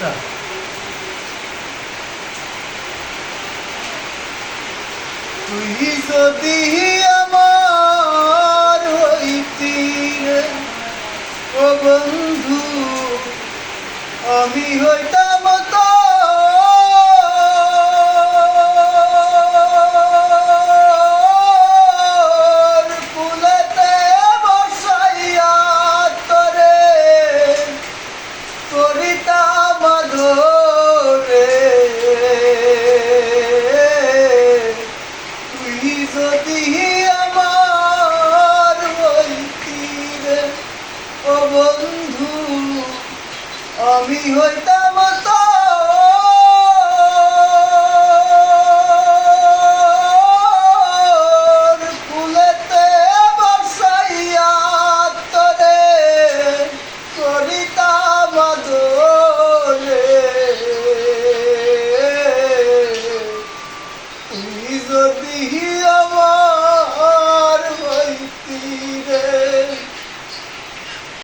আচ্ছা। তুই যদি আমার হইতি ও বন্ধু আমি হইতাম তোর বন্ধু আমি হইতাম করিতাম যদি আমার